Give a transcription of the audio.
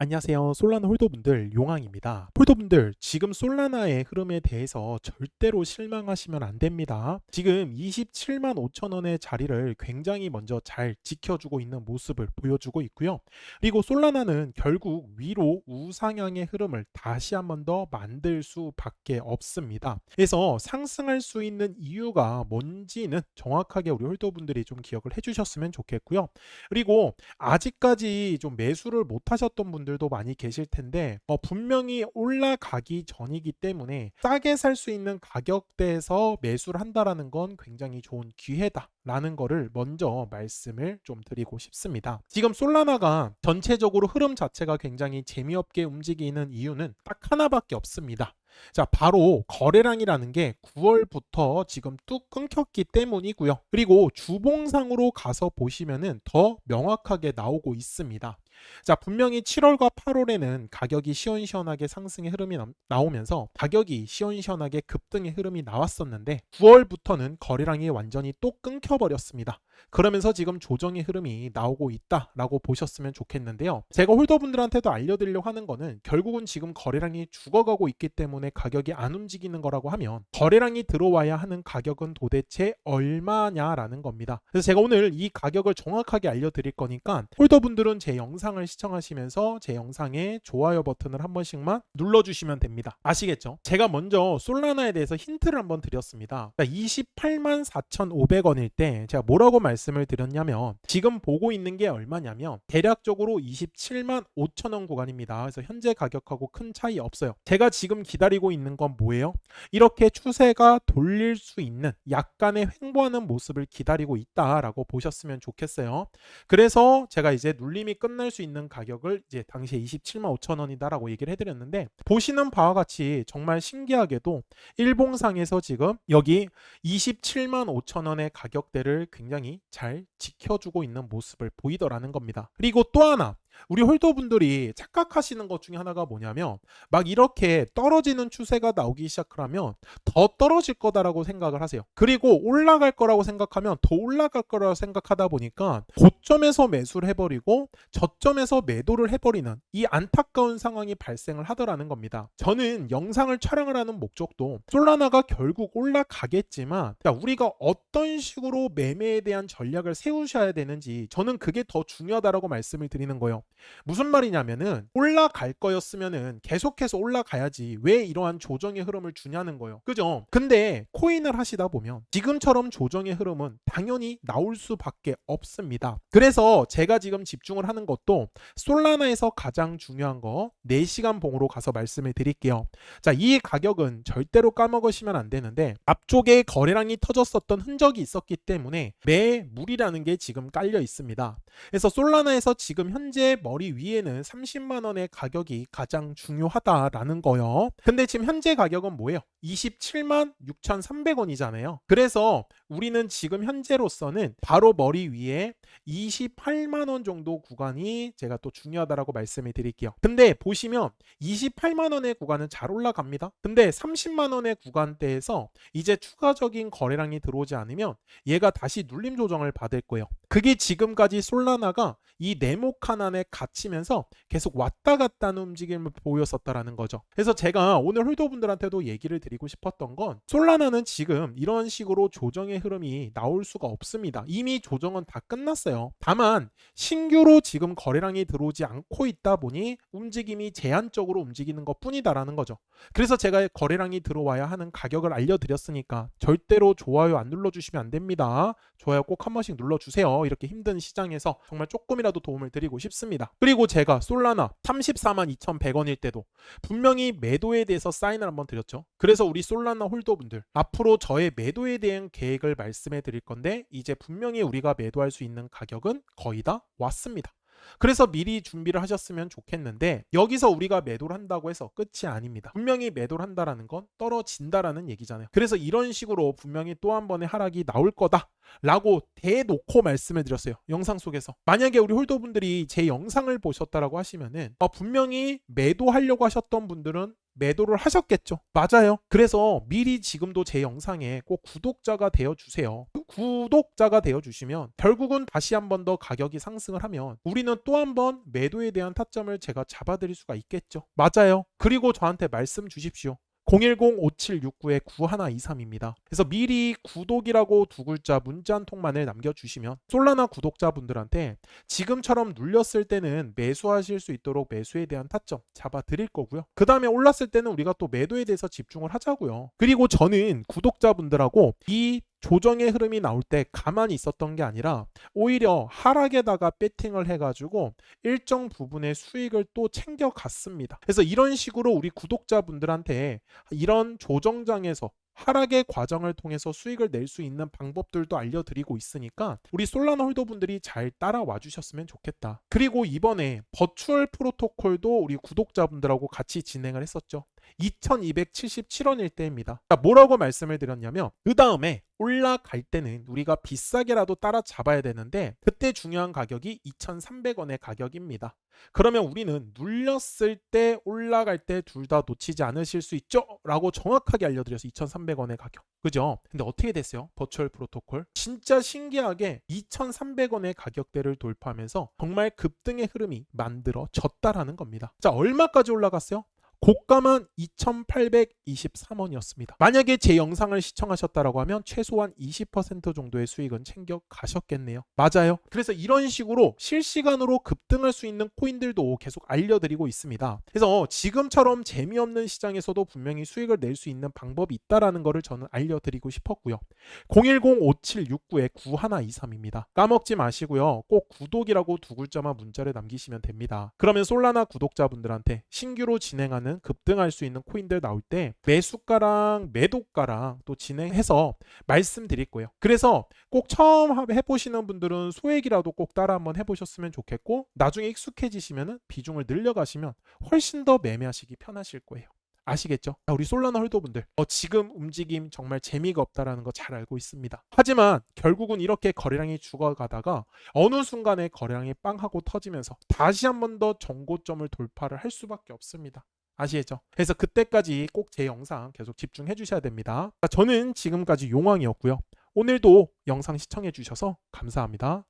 안녕하세요. 솔라나 홀더분들 용왕입니다. 홀더분들 지금 솔라나의 흐름에 대해서 절대로 실망하시면 안 됩니다. 지금 27만 5천 원의 자리를 굉장히 먼저 잘 지켜주고 있는 모습을 보여주고 있고요. 그리고 솔라나는 결국 위로 우상향의 흐름을 다시 한 번 더 만들 수밖에 없습니다. 그래서 상승할 수 있는 이유가 뭔지는 정확하게 우리 홀더분들이 좀 기억을 해주셨으면 좋겠고요. 그리고 아직까지 좀 매수를 못 하셨던 분들 도 많이 계실 텐데 어, 분명히 올라가기 전이기 때문에 싸게 살 수 있는 가격대에서 매수를 한다라는 건 굉장히 좋은 기회다. 라는 거를 먼저 말씀을 좀 드리고 싶습니다. 지금 솔라나가 전체적으로 흐름 자체가 굉장히 재미없게 움직이는 이유는 딱 하나밖에 없습니다. 자, 바로 거래량이라는 게 9월부터 지금 뚝 끊겼기 때문이고요. 그리고 주봉상으로 가서 보시면은 더 명확하게 나오고 있습니다. 자, 분명히 7월과 8월에는 가격이 시원시원하게 상승의 흐름이 나- 나오면서 가격이 시원시원하게 급등의 흐름이 나왔었는데 9월부터는 거래량이 완전히 또 끊겨버렸습니다. 그러면서 지금 조정의 흐름이 나오고 있다라고 보셨으면 좋겠는데요. 제가 홀더분들한테도 알려드리려고 하는 거는 결국은 지금 거래량이 죽어가고 있기 때문에 가격이 안 움직이는 거라고 하면 거래량이 들어와야 하는 가격은 도대체 얼마냐라는 겁니다. 그래서 제가 오늘 이 가격을 정확하게 알려드릴 거니까 홀더분들은 제 영상 을 시청하시면서 제 영상에 좋아요 버튼을 한 번씩만 눌러주시면 됩니다. 아시겠죠? 제가 먼저 솔라나에 대해서 힌트를 한번 드렸습니다. 28만 4,500원일 때 제가 뭐라고 말씀을 드렸냐면 지금 보고 있는 게 얼마냐면 대략적으로 27만 5천 원 구간입니다. 그래서 현재 가격하고 큰 차이 없어요. 제가 지금 기다리고 있는 건 뭐예요? 이렇게 추세가 돌릴 수 있는 약간의 횡보하는 모습을 기다리고 있다라고 보셨으면 좋겠어요. 그래서 제가 이제 눌림이 끝날 수 있는 가격을 이제 당시에 27만 5천 원이다라고 얘기를 해드렸는데 보시는 바와 같이 정말 신기하게도 일봉상에서 지금 여기 27만 5천 원의 가격대를 굉장히 잘 지켜주고 있는 모습을 보이더라는 겁니다. 그리고 또 하나 우리 홀더분들이 착각하시는 것 중에 하나가 뭐냐면 막 이렇게 떨어지는 추세가 나오기 시작하면 더 떨어질 거다라고 생각을 하세요. 그리고 올라갈 거라고 생각하면 더 올라갈 거라고 생각하다 보니까 고점에서 매수를 해버리고 저점에서 매도를 해버리는 이 안타까운 상황이 발생을 하더라는 겁니다. 저는 영상을 촬영을 하는 목적도 솔라나가 결국 올라가겠지만 자, 우리가 어떤 식으로 매매에 대한 전략을 세우셔야 되는지 저는 그게 더 중요하다라고 말씀을 드리는 거예요. 무슨 말이냐면은 올라갈 거였으면은 계속해서 올라가야지 왜 이러한 조정의 흐름을 주냐는 거예요. 그죠? 근데 코인을 하시다 보면 지금처럼 조정의 흐름은 당연히 나올 수밖에 없습니다. 그래서 제가 지금 집중을 하는 것도 솔라나에서 가장 중요한 거 4시간 봉으로 가서 말씀을 드릴게요. 자, 이 가격은 절대로 까먹으시면 안 되는데 앞쪽에 거래량이 터졌었던 흔적이 있었기 때문에 매물이라는 게 지금 깔려 있습니다. 그래서 솔라나에서 지금 현재 머리 위에는 30만 원의 가격이 가장 중요하다라는 거요. 근데 지금 현재 가격은 뭐예요? 27만 6,300원이잖아요. 그래서 우리는 지금 현재로서는 바로 머리 위에 28만 원 정도 구간이 제가 또 중요하다라고 말씀을 드릴게요. 근데 보시면 28만 원의 구간은 잘 올라갑니다. 근데 30만 원의 구간대에서 이제 추가적인 거래량이 들어오지 않으면 얘가 다시 눌림 조정을 받을 거예요. 그게 지금까지 솔라나가 이 네모칸 안에 갇히면서 계속 왔다 갔다 하는 움직임을 보였었다라는 거죠. 그래서 제가 오늘 홀더분들한테도 얘기를 드리고 싶었던 건 솔라나는 지금 이런 식으로 조정의 흐름이 나올 수가 없습니다. 이미 조정은 다 끝났어요. 다만 신규로 지금 거래량이 들어오지 않고 있다 보니 움직임이 제한적으로 움직이는 것 뿐이다라는 거죠. 그래서 제가 거래량이 들어와야 하는 가격을 알려드렸으니까 절대로 좋아요 안 눌러주시면 안 됩니다. 좋아요 꼭 한 번씩 눌러주세요. 이렇게 힘든 시장에서 정말 조금이라도 도움을 드리고 싶습니다. 그리고 제가 솔라나 34만 2,100원일 때도 분명히 매도에 대해서 사인을 한번 드렸죠. 그래서 우리 솔라나 홀더분들 앞으로 저의 매도에 대한 계획을 말씀해 드릴 건데 이제 분명히 우리가 매도할 수 있는 가격은 거의 다 왔습니다. 그래서 미리 준비를 하셨으면 좋겠는데 여기서 우리가 매도를 한다고 해서 끝이 아닙니다. 분명히 매도를 한다라는 건 떨어진다라는 얘기잖아요. 그래서 이런 식으로 분명히 또 한 번의 하락이 나올 거다. 라고 대놓고 말씀을 드렸어요. 영상 속에서. 만약에 우리 홀더분들이 제 영상을 보셨다라고 하시면은 어, 분명히 매도하려고 하셨던 분들은 매도를 하셨겠죠. 맞아요. 그래서 미리 지금도 제 영상에 꼭 구독자가 되어 주세요. 구독자가 되어 주시면 결국은 다시 한 번 더 가격이 상승을 하면 우리는 또 한 번 매도에 대한 타점을 제가 잡아드릴 수가 있겠죠. 맞아요. 그리고 저한테 말씀 주십시오. 010-5769-9123입니다. 그래서 미리 구독이라고 두 글자 문자 한 통만을 남겨주시면 솔라나 구독자분들한테 지금처럼 눌렸을 때는 매수하실 수 있도록 매수에 대한 타점 잡아드릴 거고요. 그 다음에 올랐을 때는 우리가 또 매도에 대해서 집중을 하자고요. 그리고 저는 구독자분들하고 이 조정의 흐름이 나올 때 가만히 있었던 게 아니라 오히려 하락에다가 배팅을 해가지고 일정 부분의 수익을 또 챙겨갔습니다. 그래서 이런 식으로 우리 구독자분들한테 이런 조정장에서 하락의 과정을 통해서 수익을 낼 수 있는 방법들도 알려드리고 있으니까 우리 솔라나 홀더 분들이 잘 따라와 주셨으면 좋겠다. 그리고 이번에 버추얼 프로토콜도 우리 구독자분들하고 같이 진행을 했었죠. 2277원일 때입니다. 자, 뭐라고 말씀을 드렸냐면 그 다음에 올라갈 때는 우리가 비싸게라도 따라잡아야 되는데 그때 중요한 가격이 2,300원의 가격입니다. 그러면 우리는 눌렸을 때 올라갈 때 둘 다 놓치지 않으실 수 있죠? 라고 정확하게 알려드려서 2,300원의 가격. 그죠? 근데 어떻게 됐어요? 버추얼 프로토콜. 진짜 신기하게 2,300원의 가격대를 돌파하면서 정말 급등의 흐름이 만들어졌다라는 겁니다. 자, 얼마까지 올라갔어요? 고가만 2,823원이었습니다. 만약에 제 영상을 시청하셨다라고 하면 최소한 20% 정도의 수익은 챙겨 가셨겠네요. 맞아요. 그래서 이런 식으로 실시간으로 급등할 수 있는 코인들도 계속 알려드리고 있습니다. 그래서 지금처럼 재미없는 시장에서도 분명히 수익을 낼 수 있는 방법이 있다라는 것을 저는 알려드리고 싶었고요. 010-5769-9123입니다. 까먹지 마시고요. 꼭 구독이라고 두 글자만 문자를 남기시면 됩니다. 그러면 솔라나 구독자분들한테 신규로 진행하는 급등할 수 있는 코인들 나올 때 매수가랑 매도가랑 또 진행해서 말씀드릴 거예요. 그래서 꼭 처음 하- 해보시는 분들은 소액이라도 꼭 따라 한번 해보셨으면 좋겠고 나중에 익숙해지시면 비중을 늘려가시면 훨씬 더 매매하시기 편하실 거예요. 아시겠죠? 자, 우리 솔라나 홀더분들 어, 지금 움직임 정말 재미가 없다라는 거 잘 알고 있습니다. 하지만 결국은 이렇게 거래량이 죽어가다가 어느 순간에 거래량이 빵 하고 터지면서 다시 한 번 더 정고점을 돌파를 할 수밖에 없습니다. 아시겠죠? 그래서 그때까지 꼭 제 영상 계속 집중해 주셔야 됩니다. 자, 저는 지금까지 용왕이었고요. 오늘도 영상 시청해 주셔서 감사합니다.